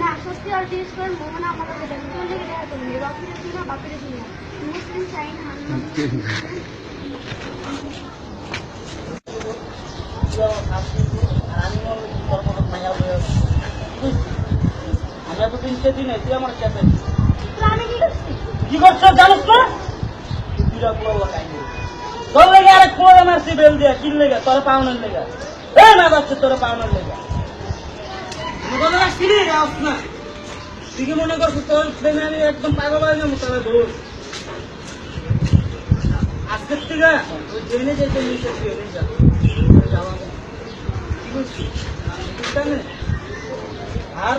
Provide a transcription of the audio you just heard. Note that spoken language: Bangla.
না সত্যি আর জিজ্ঞেস করেন মোহন আমাদের দেন গেলে এত বাপিরে ছিল বাপিরে ছিল মুসলিম চাইন হান্নান আমি এতদিন সেদিন তুই আমার তো আমি কি করছি? করছ জানিস না? তোর লেগে আরেক কুড়ো মারছি বেল দিয়া কিন লেগে? তোর পাওনার লেগে। এ, না বাচ্চা তোর পাওনার লেগে। তুই কি মনে করছিস, তোর প্রেমে আমি একদম পাগল হয়ে যাব, তাহলে ধর। আজকের থেকে ওই ট্রেনে যেতে নিচে আর